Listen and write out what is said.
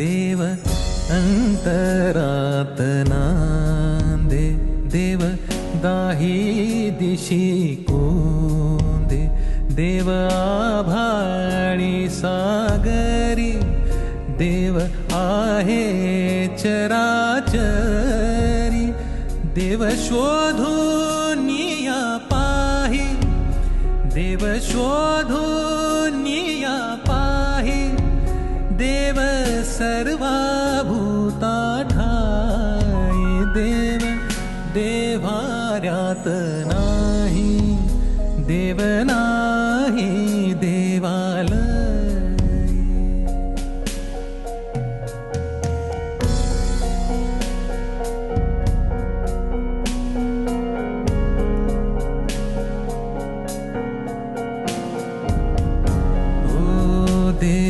देव अंतरात नांदे देव दाही दिशी कोंदे, देव आभाळी सागरी, देव आहे चराचरी, देव शोधून या पाही, देव शोधून या पाही देव सर्वाभूताठाय देव देवार्यात नाही देव नाही देवालय। दे